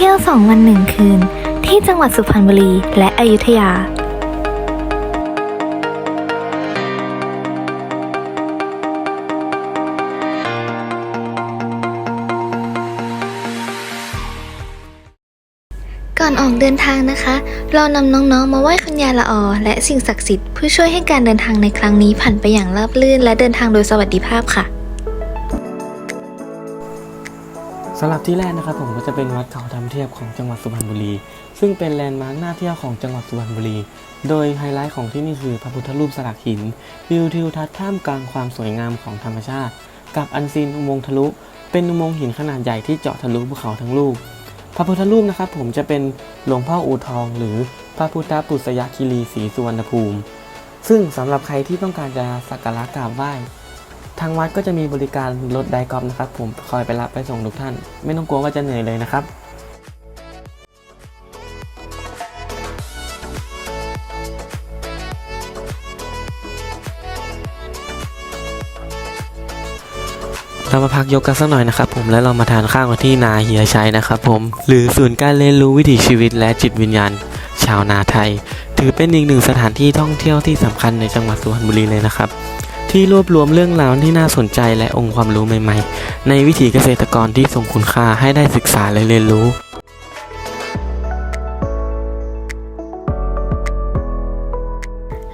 เที่ยวสองวันหนึ่งคืน ที่จังหวัดสุพรรณบุรีและอยุธยา ก่อนออกเดินทางนะคะ เรานำน้องๆ มาไหว้คุณยายละออและสิ่งศักดิ์สิทธิ์เพื่อช่วยให้การเดินทางในครั้งนี้ผ่านไปอย่างราบรื่น และเดินทางโดยสวัสดิภาพค่ะ สำหรับที่แรกนะครับผมก็จะเป็นวัดเขาทำเทียบของจังหวัดสุพรรณบุรี ซึ่งเป็นแลนด์มาร์คน่าเที่ยวของจังหวัดสุพรรณบุรี โดยไฮไลท์ของที่นี่คือพระพุทธรูปสลักหิน วิวทิวทัศน์ท่ามกลางความสวยงามของธรรมชาติ กับอันซีนอุโมงค์ทะลุ เป็นอุโมงค์หินขนาดใหญ่ที่เจาะทะลุภูเขาทั้งลูก พระพุทธรูปนะครับผมจะเป็นหลวงพ่ออูทอง หรือพระพุทธปุษยคีรีศรีสุวรรณภูมิ ซึ่งสำหรับใครที่ต้องการจะสักการะกราบไหว้ ทางวัดก็จะมีบริการรถไดกอล์ฟนะครับผมคอยไปรับไปส่งทุกท่าน ไม่ต้องกลัวว่าจะเหนื่อยเลยนะครับเรามาพักยกกันสักหน่อยนะครับผมแล้วเรามาทานข้าวกันที่นาเฮียชัยนะครับผมหรือศูนย์การเรียนรู้วิถีชีวิตและจิตวิญญาณ ชาวนาไทย ถือเป็นอีกหนึ่งสถานที่ท่องเที่ยวที่สำคัญในจังหวัดสุพรรณบุรีเลยนะครับ ที่รวบรวมเรื่องราวที่น่าสนใจและองค์ความรู้ใหม่ ๆ ในวิถีเกษตรกรที่ทรงคุณค่าให้ได้ศึกษาและเรียนรู้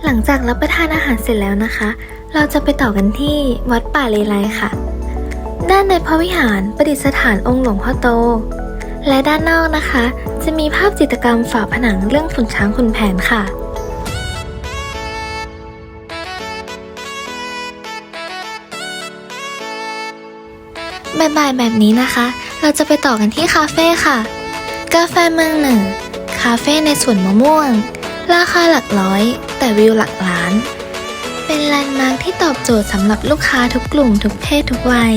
หลังจากรับประทานอาหารเสร็จแล้วนะคะ เราจะไปต่อกันที่วัดป่าเลไลค่ะ ด้านในพระวิหารประดิษฐานองค์หลวงพ่อโต และด้านนอกนะคะ จะมีภาพจิตรกรรมฝาผนังเรื่องขุนช้างขุนแผนค่ะ บ่ายๆแบบนี้นะคะ เราจะไปต่อกันที่คาเฟ่ค่ะ กาแฟเมืองหนึ่ง คาเฟ่ในสวนมะม่วง ราคาหลักร้อย แต่วิวหลักล้าน เป็นแลนด์มาร์คที่ตอบโจทย์สำหรับลูกค้าทุกกลุ่มทุกเพศทุกวัย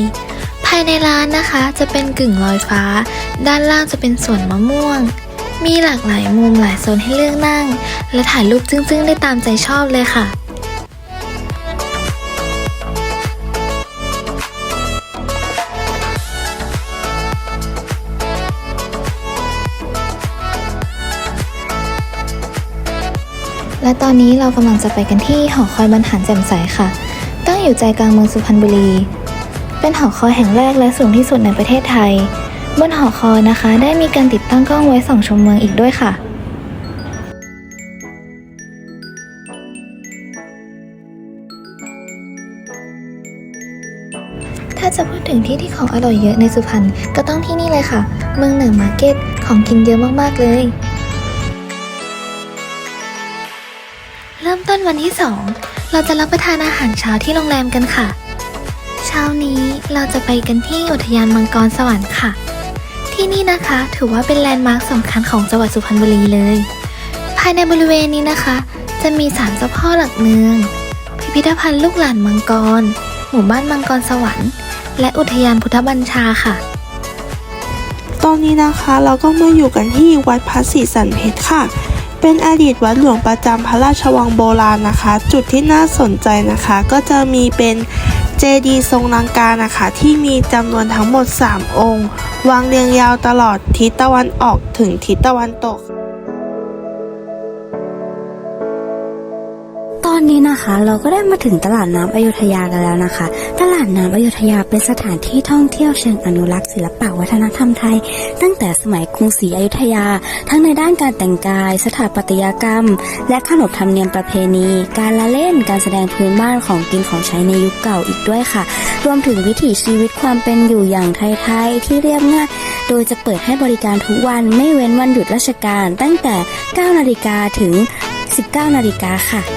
ภายในร้านนะคะจะเป็นกึ่งลอยฟ้า ด้านล่างจะเป็นสวนมะม่วง มีหลากหลายมุมหลายโซนให้เลือกนั่ง และถ่ายรูปจึ้งๆ ได้ตามใจชอบเลยค่ะ และตอนนี้เรากำลังจะไปกันที่หอคอยบรรหารแจ่มใสค่ะ ตั้งอยู่ใจกลางเมืองสุพรรณบุรี เป็นหอคอยแห่งแรกและสูงที่สุดในประเทศไทย บนหอคอยนะคะ ได้มีการติดตั้งกล้องไว้ส่องชมเมืองอีกด้วยค่ะถ้าจะพูดถึงที่ที่ของอร่อยเยอะในสุพรรณก็ต้องที่นี่เลยค่ะ เมืองเหนือมาร์เก็ตของกินเยอะมาก ๆ เลย เริ่มต้นวันที่ 2 เราจะรับประทานอาหารเช้าที่โรงแรมกันค่ะ เช้านี้เราจะไปกันที่อุทยานมังกรสวรรค์ค่ะ ที่นี่นะคะถือว่าเป็นแลนด์มาร์คสำคัญของจังหวัดสุพรรณบุรีเลย ภายในบริเวณนี้นะคะ จะมีศาลเจ้าพ่อหลักเมือง พิพิธภัณฑ์ลูกหลานมังกร หมู่บ้านมังกรสวรรค์ และอุทยานพุทธบัญชาค่ะตอนนี้นะคะเราก็มาอยู่กันที่วัดพระศรีสันเพชรค่ะ เป็นอดีตวัดหลวงประจำพระราชวังโบราณนะคะ จุดที่น่าสนใจนะคะ ก็จะมีเป็นเจดีย์ทรงลังกานะคะ ที่มีจำนวนทั้งหมด 3 องค์ วางเรียงยาวตลอดทิศตะวันออกถึงทิศตะวันตก อนนี้นะคะ เราก็ได้มาถึงตลาดน้ำอยุธยากันแล้วนะคะ ตลาดน้ำอยุธยาเป็นสถานที่ท่องเที่ยวเชิงอนุรักษ์ศิลปะวัฒนธรรมไทย ตั้งแต่สมัยกรุงศรีอยุธยา ทั้งในด้านการแต่งกาย สถาปัตยกรรม และขนบธรรมเนียมประเพณี การละเล่นการแสดงพื้นบ้านของกินของใช้ในยุคเก่าอีกด้วยค่ะ รวมถึงวิถีชีวิตความเป็นอยู่อย่างไทยๆที่เรียบง่ายโดยจะเปิดให้บริการทุกวันไม่เว้นวันหยุดราชการ ตั้งแต่ 9 นาฬิกาถึง 19 นาฬิกาค่ะ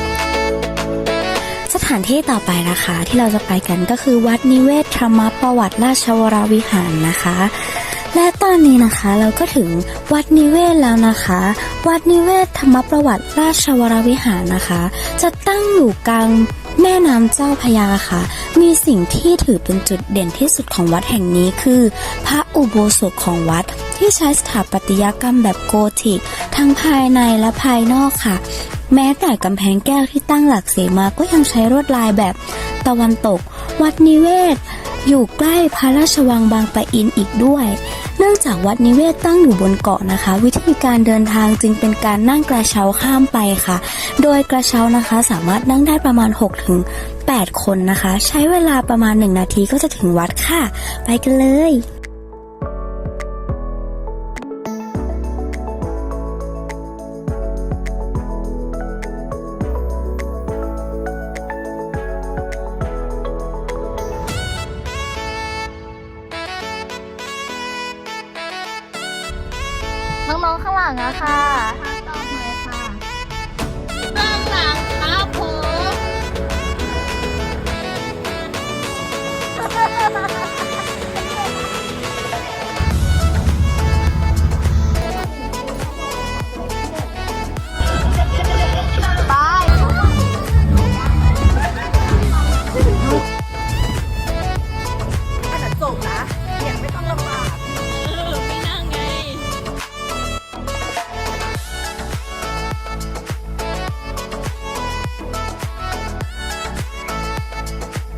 ถานที่ต่อไปนะคะ ที่เราจะไปกันก็คือวัดนิเวศธรรมประวัติราชวรวิหารนะคะ และตอนนี้นะคะเราก็ถึงวัดนิเวศแล้วนะคะ วัดนิเวศธรรมประวัติราชวรวิหารนะคะ จะตั้งอยู่กลางแม่น้ำเจ้าพยาค่ะ มีสิ่งที่ถือเป็นจุดเด่นที่สุดของวัดแห่งนี้คือ พระอุโบสถของวัดที่ใช้สถาปัตยกรรมแบบโกธิก ทั้งภายในและภายนอกค่ะ แม้แต่กำแพงแก้วที่ตั้งหลักเสมาก็ยังใช้ลวดลายแบบตะวันตก วัดนิเวศ อยู่ใกล้พระราชวังบางปะอินอีกด้วย เนื่องจากวัดนิเวศตั้งอยู่บนเกาะนะคะ วิธีการเดินทางจึงเป็นการนั่งกระเช้าข้ามไปค่ะ โดยกระเช้านะคะสามารถนั่งได้ประมาณ 6 ถึง 8 คนนะคะ ใช้เวลาประมาณ 1 นาทีก็จะถึงวัดค่ะ ไปกันเลย น้อ